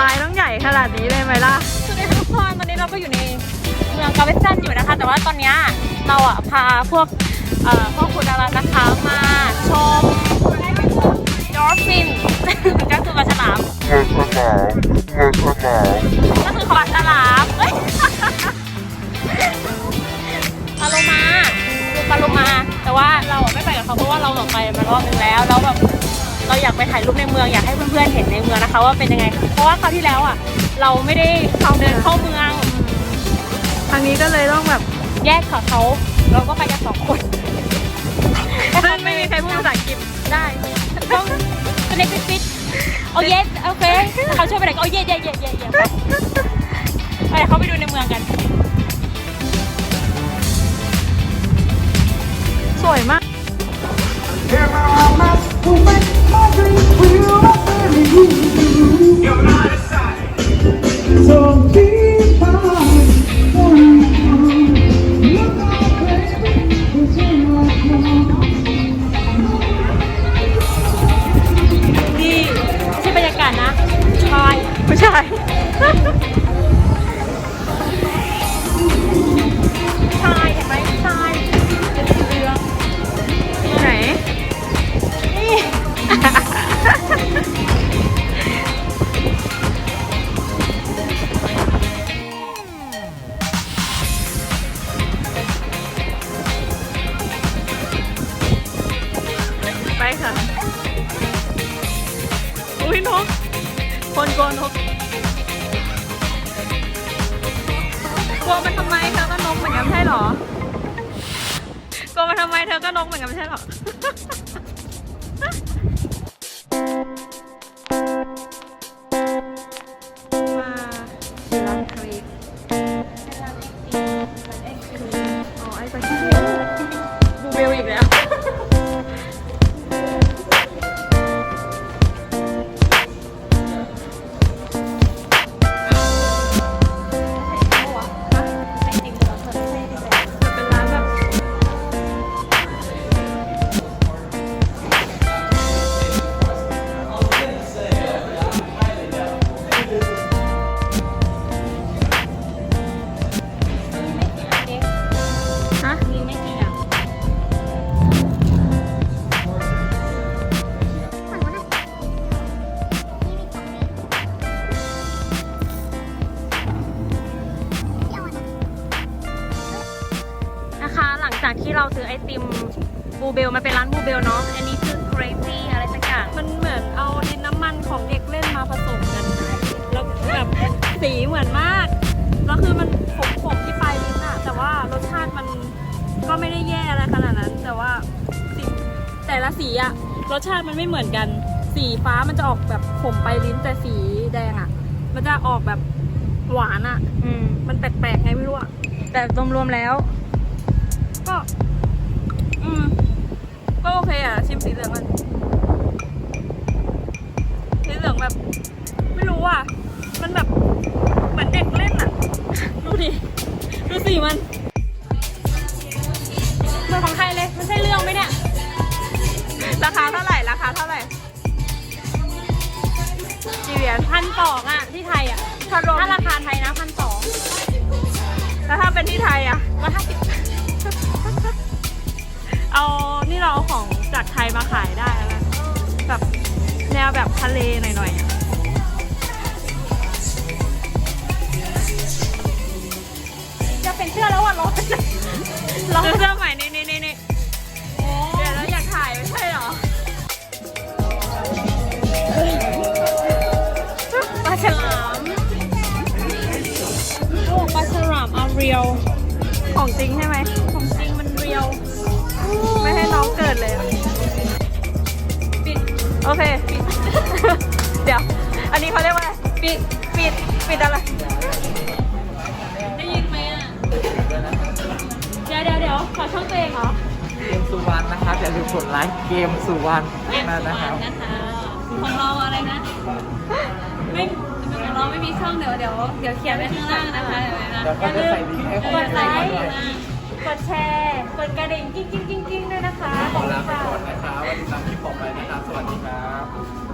ลายต้องใหญ่ขนาดนี้เลยไหมล่ะสวัสดีค่ะทุกคนตอนนี้เราก็อยู่ในเมืองกาเวสตันอยู่นะคะ แต่ว่าตอนเนี้ยเราอะพาพวกเอ่อพวกคุณดารานะคะมาชมดอลฟินก็คือปลาฉลามก็คือปลาฉลามเอ้ยป เขาเพราะว่าเราหลงไปมารอบนึงแล้วแล้วแบบเราอยากไปถ่ายรูปในเมืองอยากให้เพื่อนๆเห็นในเมืองนะคะ ว่าเป็นยังไง เพราะว่าคราวที่แล้วอะ เราไม่ได้เข้าเดินเข้าเมือง ทางนี้ก็เลยต้องแบบแยกกับเขาเราก็ไปกันสองคนซึ่งไม่มีใครพูดภาษาอังกฤษได้ต้องเป็นเล็กฟิตโอเยสโอเคถ้าเขาช่วยไปไหนก็โอเยสเยสเยสเยสเยสไปเดี๋ยวเขาไปดูในเมืองกัน สวยมาก Punta ค่ะ อุ้ยนก คนกลัวนก กลัวมันทำไมเธอก็นกเหมือนกันไม่ใช่หรอ กลัวมันทำไมเธอก็นกเหมือนกันไม่ใช่หรอ จากที่เราซื้อไอติมบูเบลมันเป็นร้านบูเบลเนาะ อันนี้คือ crazy อะไรสักอย่าง มันเหมือนเอาดินน้ำมันของเด็กเล่นมาผสมกัน แล้วแบบสีเหมือนมาก แล้วคือมันขมๆที่ปลายลิ้นอะแต่ว่ารสชาติมันก็ไม่ได้แย่อะไรขนาดนั้น แต่ว่าสีแต่ละสีอะรสชาติมันไม่เหมือนกัน สีฟ้ามันจะออกแบบขมปลายลิ้นแต่สีแดงอะมันจะออกแบบหวานอะอืมมันแปลกๆไงไม่รู้อะแต่รวมๆแล้ว ก็ อืม ก็โอเคอะชิมสีเหลืองมันสีเหลืองแบบ ไม่รู้อะ มันแบบ เหมือนเด็กเล่นอะ ดูดิ ดูสีมันเหมือนของไทยเลย มันใช่เรื่องไหมเนี่ย ราคาเท่าไหร่ ราคาเท่าไหร่กี่เหรียญพันสองอะ ที่ไทยอะ ถ้ารวม ถ้าราคาไทยนะพันสองแล้วถ้าเป็นที่ไทยอะร้อยห้าสิบ เอานี่เราเอาของจากไทยมาขายได้แล้วนะแบบแนวแบบทะเลหน่อยๆอะจะเป็นเสื้อแล้วอะร้อนเราเสื้อใหม่นี่นี่นี่นี่เดี๋ยวเราอยากถ่ายไม่ใช่เหรอปลาฉลามโอ้ปลาฉลามเอาเรียว ของจริงใช่ไหมของจริงมันเรียว ไม่ให้น้องเกิดเลยอะปิด โอเค ปิด เดี๋ยว อันนี้เขาเรียกว่าอะไร ปิด ปิด ปิดอะไร ได้ยินไหมอะ เดี๋ยวเดี๋ยวเดี๋ยวขอช่องตัวเองเหรอ เกมสุวรรณนะครับอย่าลืมกดไลค์เกมสุวรรณเกมนะสุนะวครรัรบณนะคะของเราอะไรนะ ไม่ของเราไม่มีช่องเดี๋ยวเดี๋ยวเดี๋ยวเขียนไว้ข้างล่างนะคะเดี๋ยวนะ เดี๋ยวก็จะใส่ลิงก์ให้กดไลค์ กด กดแชร์ กดกระดิ่งกิ้งกิ้งกิ้งกิ้งด้วยนะคะขอบคุณค่ะ ขอลาไปนะครับวันนี้ตามคิปต่อไปนะครับ สวัสดีครับ